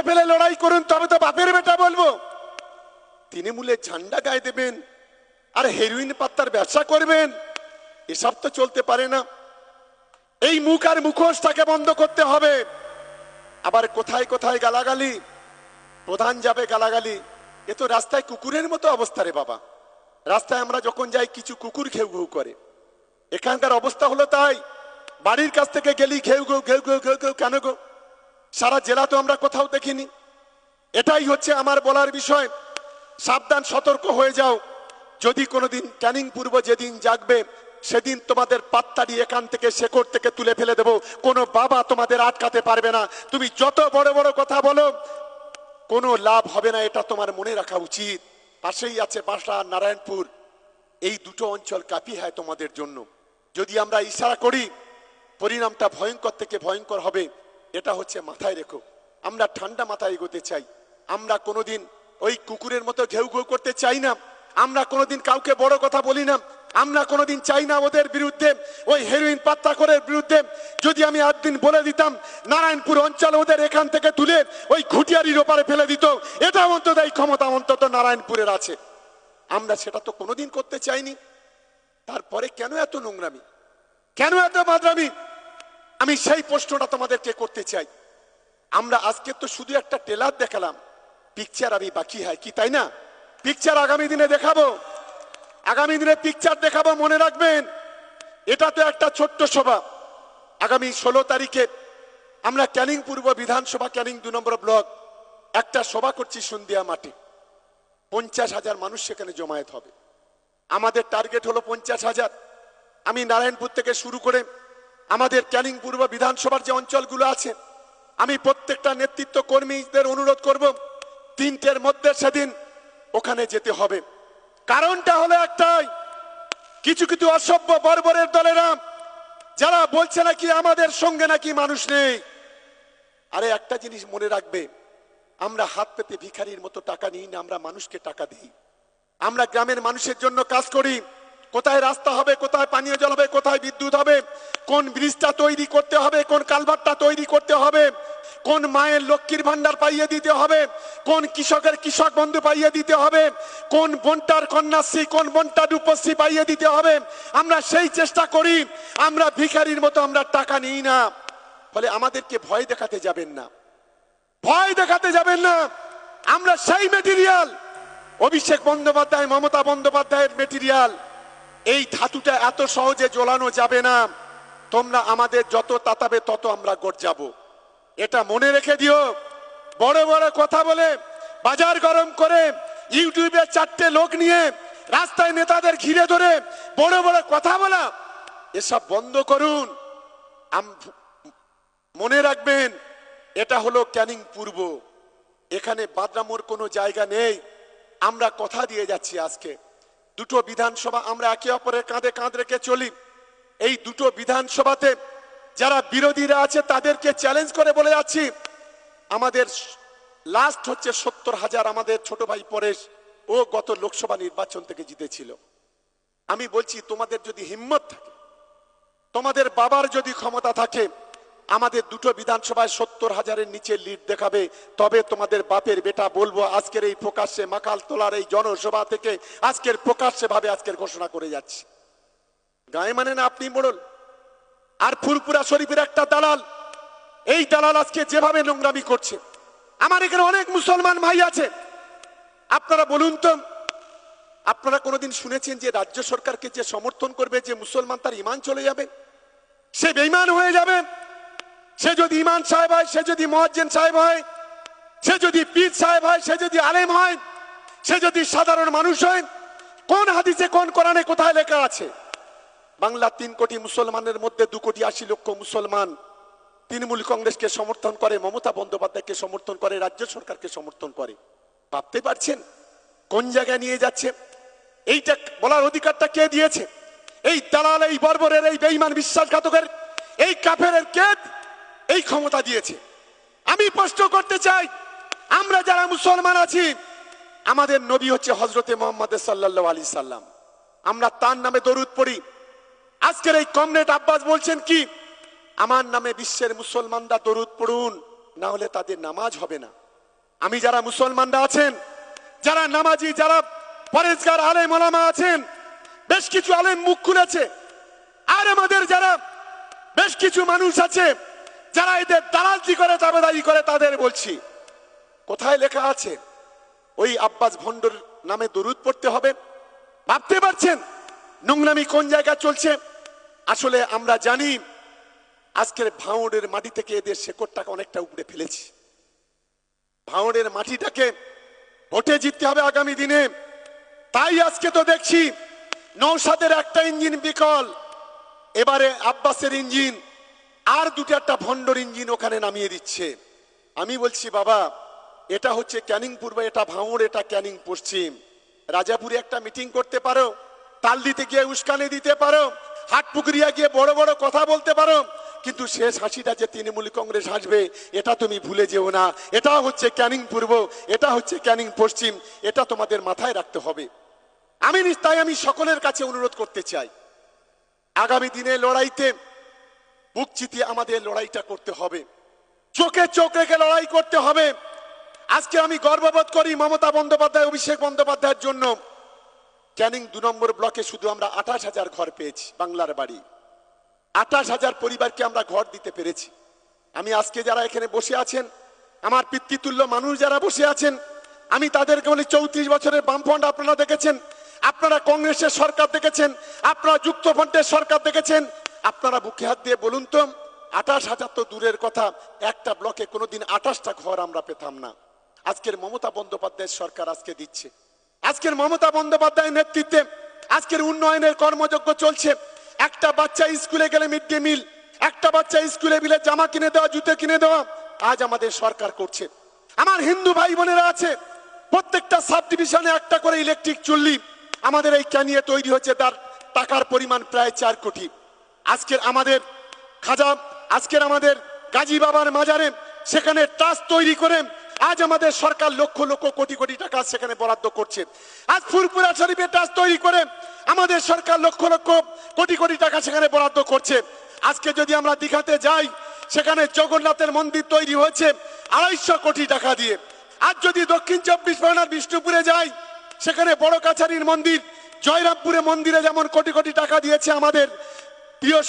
তুলে ফেলে লড়াই করুন, তবে তো বাপের বেটা বলব। তৃণমূলের ঝান্ডা গায়ে দেবেন, আর হেরোইন পাত্তার ব্যবসা করবেন। এসব তো চলতে পারে না। এই মুখ আর মুখোশটাকে বন্ধ করতে হবে। আবার কোথায় কোথায় গালাগালি? প্রধান যাবে গালাগালি। এ তো রাস্তায় কুকুরের মতো অবস্থা রে বাবা। রাস্তায় আমরা যখন যাই, কিছু কুকুর ঘেউ ঘেউ করে। এখানকার অবস্থা হলো তাই। বাড়ির কাছ থেকে গেলি, ঘেউ ঘেউ ঘেউ ঘেউ ঘেউ ঘেউ, কেন গো? সারা জেলা তো আমরা কোথাও দেখিনি। এটাই হচ্ছে আমার বলার বিষয়। সাবধান, সতর্ক হয়ে যাও। যদি কোনোদিন ক্যানিং পূর্ব যেদিন জাগবে, সেদিন তোমাদের পাত্তাড়ি এখান থেকে শেকড় থেকে তুলে ফেলে দেব। কোনো বাবা তোমাদের আটকাতে পারবে না। তুমি যত বড় বড় কথা বলো, কোনো লাভ হবে না, এটা তোমার মনে রাখা উচিত। পাশেই আছে বাসা নারায়ণপুর। এই দুটো অঞ্চল কাপি হয় তোমাদের জন্য। যদি আমরা ইশারা করি, পরিণামটা ভয়ঙ্কর থেকে ভয়ঙ্কর হবে। এটা হচ্ছে মাথায় রেখো। আমরা ঠান্ডা মাথায় এগোতে চাই। আমরা কোনোদিন ওই কুকুরের মতো ঘেউ ঘেউ করতে চাই না। আমরা কোনোদিন কাউকে বড় কথা বলি না। আমরা কোনোদিন চাই না ওদের বিরুদ্ধে, ওই হেরোইন পাত্তা করে বিরুদ্ধে। যদি আমি একদিন বলে দিতাম, নারায়ণপুর অঞ্চল ওদের এখান থেকে তুলে ওই ঘুটিয়ারির ওপারে ফেলে দিত। এটা অন্তত এই ক্ষমতা অন্তত নারায়ণপুরের আছে। আমরা সেটা তো কোনোদিন করতে চাইনি। তারপরে কেন এত নোংরামি? কেন এত বাদরামি আমি সেই প্রশ্নটা তোমাদেরকে করতে চাই। আমরা আজকে তো শুধু একটা টেলার দেখালাম। পিকচার আমি বাকি হয় কি, তাই না? পিকচার আগামী দিনে দেখাবো। আগামী দিনে পিকচার দেখাবো, মনে রাখবেন? এটা তো একটা ছোট্ট সভা। আগামী ষোলো তারিখে আমরা ক্যানিং পূর্ব বিধানসভা ক্যানিং দু নম্বর ব্লক একটা সভা করছি সন্ধিয়া মাঠে। পঞ্চাশ হাজার মানুষ সেখানে জমায়েত হবে। আমাদের টার্গেট হলো পঞ্চাশ হাজার। আমি নারায়ণপুর থেকে শুরু করে আমাদের ক্যানিং পূর্ব বিধানসভার যে অঞ্চলগুলো আছে, আমি প্রত্যেকটা নেতৃত্ব কর্মীদের অনুরোধ করব, তিনটের মধ্যে সেদিন ওখানে যেতে হবে। কারণটা হলো একটাই, কিছু কিছু অসভ্য বর্বরের দলেরা, যারা বলছে নাকি আমাদের সঙ্গে নাকি মানুষ নেই। আরে একটা জিনিস মনে রাখবে, আমরা হাত পেতে ভিখারির মতো টাকা নিই না, আমরা মানুষকে টাকা দিই। আমরা গ্রামের মানুষের জন্য কাজ করি, কোথায় রাস্তা হবে, কোথায় পানীয় জল হবে, কোথায় বিদ্যুৎ হবে কোন ব্রিজটা তৈরি করতে হবে, কোন কালভারটা তৈরি করতে হবে, কোন মায়ের লক্ষ্মীর ভান্ডার পাইয়ে দিতে হবে, কোন কৃষকের কৃষক বন্ধু পাইয়ে দিতে হবে, কোন বনটার কন্যাশ্রী, কোন বনটা রূপশ্রী পাইয়ে দিতে হবে। আমরা সেই চেষ্টা করি, আমরা ভিখারির মতো আমরা টাকা নিই না। ফলে আমাদেরকে ভয় দেখাতে যাবেন না। ভয় দেখাতে যাবেন না। আমরা সেই মেটেরিয়াল অভিষেক বন্দ্যোপাধ্যায়, মমতা বন্দ্যোপাধ্যায়ের মেটেরিয়াল এই ধাতুটা এত সহজে জ্বলানো যাবে না। তোমরা আমাদের যত তাতাবে তত আমরা গড় এটা মনে রেখে দিও। বড় বড় কথা বলে, বাজার গরম করে, ইউটিউবে চারটে লোক নিয়ে রাস্তায় নেতাদের ঘিরে ধরে বড় বড় কথা বলা। এসব বন্ধ করুন। মনে রাখবেন, এটা হলো ক্যানিং পূর্ব। এখানে বাদরামোর কোনো জায়গা নেই। আমরা কথা দিয়ে যাচ্ছি আজকে। দুটো বিধানসভা আমরা একে অপরের কাঁধে কাঁধ রেখে চলি। এই দুটো বিধানসভাতে যারা বিরোধীরা আছে তাদেরকে চ্যালেঞ্জ করে বলে যাচ্ছি, আমাদের লাস্ট হচ্ছে সত্তর হাজার আমাদের ছোট ভাই পরেশ, ও গত লোকসভা নির্বাচন থেকে জিতেছিল। আমি বলছি, তোমাদের যদি হিম্মত থাকে, তোমাদের বাবার যদি ক্ষমতা থাকে, আমাদের দুটো বিধানসভায় সত্তর হাজারের নিচে লিড দেখাবে, তবে তোমাদের বাপের বেটা বলব, আজকের এই প্রকাশ্যে মাকাল তোলার এই জনসভা থেকে আজকের প্রকাশ্যে ভাবে আজকের ঘোষণা করে যাচ্ছি। গায়ে মানে না আপনি মোড়ল আর ফুলপুরা শরীফের একটা দালাল। এই দালাল আজকে যেভাবে নোংরামি করছে, আমার এখানে অনেক মুসলমান ভাই আছে। আপনারা বলুন তো, আপনারা কোনোদিন শুনেছেন যে রাজ্য সরকারকে যে সমর্থন করবে যে মুসলমান তার ইমান চলে যাবে? সে বেইমান হয়ে যাবে। সে যদি ইমান সাহেব হয়, সে যদি মহাজ্জেন সাহেব হয়, সে যদি পীর সাহেব হয়, সে যদি আলেম হয়, সে যদি সাধারণ মানুষ হয়, কোন হাদিসে, কোন কোরআনে কোথায় লেখা আছে? বাংলার তিন কোটি মুসলমানের মধ্যে দু কোটি আশি লক্ষ মুসলমান তৃণমূল কংগ্রেসকে সমর্থন করে, মমতা বন্দ্যোপাধ্যায়কে সমর্থন করে, রাজ্য সরকারকে সমর্থন করে। ভাবতে পারছেন? কোন জায়গায় নিয়ে যাচ্ছে? এইটা বলার অধিকারটা কে দিয়েছে? এই দালাল, এই বর্বরের, এই বেইমান বিশ্বাসঘাতকের, এই কাফের কে এই ক্ষমতা দিয়েছে? আমি প্রশ্ন করতে চাই, আমরা যারা মুসলমান আছি, আমাদের নবী হচ্ছে হজরতে মোহাম্মদ সাল্লাহ আলী সাল্লাম। আমরা তার নামে দরুদ পড়ি আজকের এই কমরেড আব্বাস বলছেন কি, আমার নামে বিশ্বের মুসলমানরা দরুদ পড়ুন, না হলে তাদের নামাজ হবে না। আমি যারা মুসলমানরা আছেন, যারা নামাজি, যারা পরেজগার, আলেম ওলামা আছেন, বেশ কিছু আলেম মুখ খুলেছে। আর আমাদের যারা বেশ কিছু মানুষ আছে, যারা এদের দালালজি করে দাবেদারি করে, তাদের বলছি, কোথায় লেখা আছে, ওই আব্বাস ভণ্ডর নামে দরুদ পড়তে হবে? ভাবতে পারছেন নোংরামি কোন জায়গা চলছে? আসলে আমরা জানি আজকের ভাঙড়ের মাটি থেকে এদের শেকড়টাকে অনেকটা উপড়ে ফেলেছি। ভাঙড়ের মাটিটাকে ভোটে জিততে হবে আগামী দিনে। তাই আজকে তো দেখছি নৌসাদের একটা ইঞ্জিন বিকল। এবারে আব্বাসের ইঞ্জিন আর দুটো একটা ভণ্ডর ইঞ্জিন ওখানে নামিয়ে দিচ্ছে। আমি বলছি, বাবা, এটা হচ্ছে ক্যানিং পূর্ব এটা ভাঙড়, এটা ক্যানিং পশ্চিম রাজাপুরে একটা মিটিং করতে পারো তাল দিতে গিয়ে উস্কানি দিতে পারো হাটপুকুরিয়া গিয়ে বড় বড় কথা বলতে পারো, কিন্তু শেষ হাসিটা যে তৃণমূল কংগ্রেস হাসবে, এটা তুমি ভুলে যেও না। এটা হচ্ছে ক্যানিং পূর্ব, এটা হচ্ছে ক্যানিং পশ্চিম, এটা তোমাদের মাথায় রাখতে হবে। আমি তাই আমি সকলের কাছে অনুরোধ করতে চাই। আগামী দিনে লড়াইতে বুক চিতিয়ে আমাদের লড়াইটা করতে হবে। চোখে চোখ রেখে লড়াই করতে হবে। আজকে আমি গর্ববোধ করি মমতা বন্দ্যোপাধ্যায়, অভিষেক বন্দ্যোপাধ্যায়ের জন্য। ক্যানিং দু নম্বর ব্লকে শুধু আমরা আঠাশ হাজার ঘর পেয়েছি বাংলার বাড়ি। আঠাশ হাজার পরিবারকে আমরা ঘর দিতে পেরেছি। আমি আজকে যারা এখানে বসে আছেন, আমার পিতৃতুল্য মানুষ যারা বসে আছেন, আমি তাদেরকে বলি চৌত্রিশ বছরের বামফ্রন্ট আপনারা দেখেছেন, আপনারা কংগ্রেসের সরকার দেখেছেন, আপনারা যুক্তফ্রন্টের সরকার দেখেছেন, আপনারা বুকে হাত দিয়ে বলুন তো, আঠাশ হাজার তো দূরের কথা, একটা ব্লকে কোনোদিন আঠাশটা ঘর আমরা পেতাম না। আজকের মমতা বন্দ্যোপাধ্যায়ের সরকার আজকে দিচ্ছে। আজকের মমতা বন্দ্যোপাধ্যায়ের নেতৃত্বে আজকের উন্নয়নের কর্মযজ্ঞ চলছে। একটা বাচ্চা স্কুলে গেলে মিড ডে মিল একটা বাচ্চা স্কুলে মিলে জামা কিনে দেওয়া, জুতো কিনে দেওয়া, আজ আমাদের সরকার করছে। আমার হিন্দু ভাই বোনেরা আছে, প্রত্যেকটা সাব ডিভিশনে একটা করে ইলেকট্রিক চুল্লি, আমাদের এই ক্যানিয়ে তৈরি হচ্ছে, তার টাকার পরিমাণ প্রায় চার কোটি। আজকের আমাদের খাজা, আজকের আমাদের গাজী বাবার মাজারে সেখানে ট্রাস্ট তৈরি করে আজ আমাদের সরকার লক্ষ লক্ষ কোটি কোটি টাকা সেখানে বরাদ্দ করছে। আজ ফুরপুরা শরীফে ট্রাস্ট তৈরি করে আমাদের সরকার লক্ষ লক্ষ কোটি কোটি টাকা সেখানে বরাদ্দ করছে। আজকে যদি আমরা দীঘাতে যাই, সেখানে জগন্নাথের মন্দির তৈরি হয়েছে আড়াইশো কোটি টাকা দিয়ে। আজ যদি দক্ষিণ চব্বিশ পরগনার বিষ্ণুপুরে যাই, সেখানে বড় কাছারির মন্দির, জয়রামপুরে মন্দিরে যেমন কোটি কোটি টাকা দিয়েছে আমাদের প্রিয়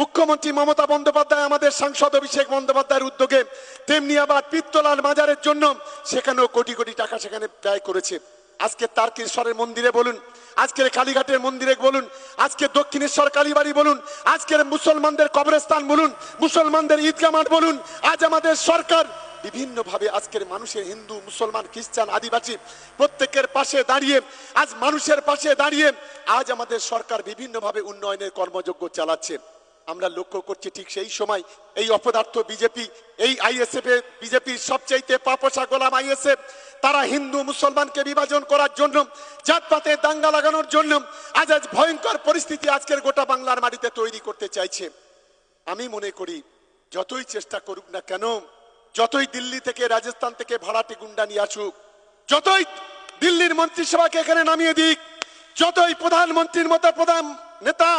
মুখ্যমন্ত্রী মমতা বন্দ্যোপাধ্যায়, আমাদের সাংসদ অভিষেক বন্দ্যোপাধ্যায়ের উদ্যোগে তেমনি আবার পিত্তলাল মাজারের জন্য সেখানেও কোটি কোটি টাকা সেখানে ব্যয় করেছে। আজকে তারকেশ্বরের মন্দিরে বলুন, আজকের কালীঘাটের মন্দিরে বলুন, আজকে দক্ষিণেশ্বর কালীবাড়ি বলুন, আজকের মুসলমানদের কবরস্থান বলুন, মুসলমানদের ঈদগাহ মাঠ বলুন, আজ আমাদের সরকার বিভিন্নভাবে আজকের মানুষের হিন্দু, মুসলমান, খ্রিস্টান, আদিবাসী প্রত্যেকের পাশে দাঁড়িয়ে, আজ মানুষের পাশে দাঁড়িয়ে, আজ আমাদের সরকার বিভিন্নভাবে উন্নয়নের কর্মযজ্ঞ চালাচ্ছে। আমরা লক্ষ্য করছি ঠিক সেই সময় এই অপদার্থ বিজেপি, এই আইএসএফ এ বিজেপির সবচাইতে পাপসা গোলাম আইএসএফ, তারা হিন্দু মুসলমানকে বিভাজন করার জন্য জাতপাতে দাঙ্গা লাগানোর জন্য আজ আজ ভয়ঙ্কর পরিস্থিতি আজকের গোটা বাংলার মাটিতে তৈরি করতে চাইছে। আমি মনে করি, যতই চেষ্টা করুক না কেন, যতই দিল্লি থেকে রাজস্থান থেকে ভাড়াটি গুন্ডা নিয়ে আসুক, যতই দিল্লির মন্ত্রিসভাকে এখানে নামিয়ে দিক, যতই প্রধানমন্ত্রীর মতো প্রধান নেতা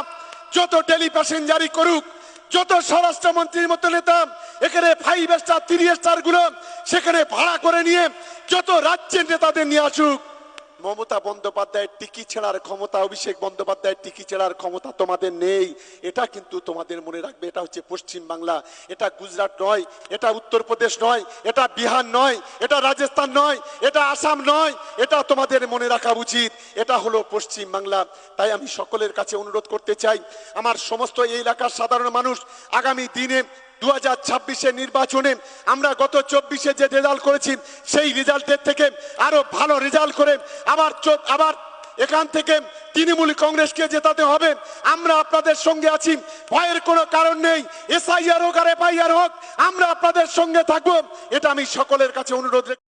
যত টেলি প্যাসেঞ্জারি করুক, যত স্বরাষ্ট্রমন্ত্রীর মতো নেতা, এখানে ফাইভ স্টার থ্রি স্টারগুলো সেখানে ভাড়া করে নিয়ে যত রাজ্যের নেতাদের নিয়ে আসুক মমতা বন্দ্যোপাধ্যায়ের টিকি ছেড়ার ক্ষমতা, অভিষেক বন্দ্যোপাধ্যায়ের টিকি ছেড়ার ক্ষমতা তোমাদের নেই। এটা কিন্তু তোমাদের মনে রাখবে, এটা হচ্ছে পশ্চিম বাংলা এটা গুজরাট নয়, এটা উত্তরপ্রদেশ নয়, এটা বিহার নয়, এটা রাজস্থান নয়, এটা আসাম নয়, এটা তোমাদের মনে রাখা উচিত। এটা হলো পশ্চিম বাংলা তাই আমি সকলের কাছে অনুরোধ করতে চাই, আমার সমস্ত এই এলাকার সাধারণ মানুষ, আগামী দিনে দু হাজার ছাব্বিশের নির্বাচনে আমরা গত চব্বিশে যে রেজাল্ট করেছি, সেই রেজাল্টের থেকে আরও ভালো রেজাল্ট করে আবার আবার এখান থেকে তৃণমূল কংগ্রেসকে জেতাতে হবে। আমরা আপনাদের সঙ্গে আছি, ভয়ের কোনো কারণ নেই। এসআইআর হোক আর এফআইআর হোক, আমরা আপনাদের সঙ্গে থাকব। এটা আমি সকলের কাছে অনুরোধ